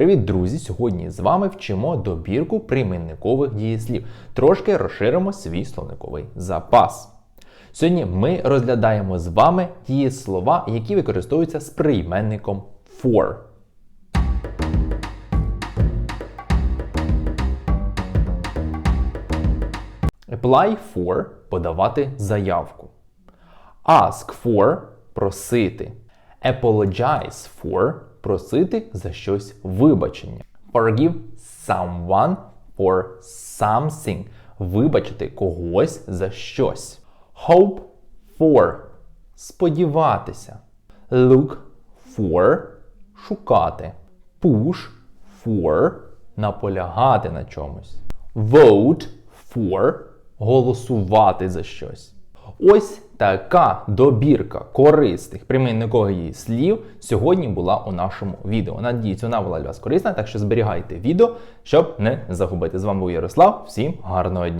Привіт, друзі! Сьогодні з вами вчимо добірку прийменникових дієслів. Трошки розширимо свій словниковий запас. Сьогодні ми розглядаємо з вами дієслова, які використовуються з прийменником for. Apply for подавати заявку. Ask for просити. Apologize for просити за щось вибачення. Forgive someone for something вибачити когось за щось. Hope for сподіватися. Look for шукати. Push for наполягати на чомусь. Vote for голосувати за щось. Ось така добірка корисних прийменникових слів сьогодні була у нашому відео. Надіюсь, вона була для вас корисна, так що зберігайте відео, щоб не загубити. З вами був Ярослав. Всім гарного дня!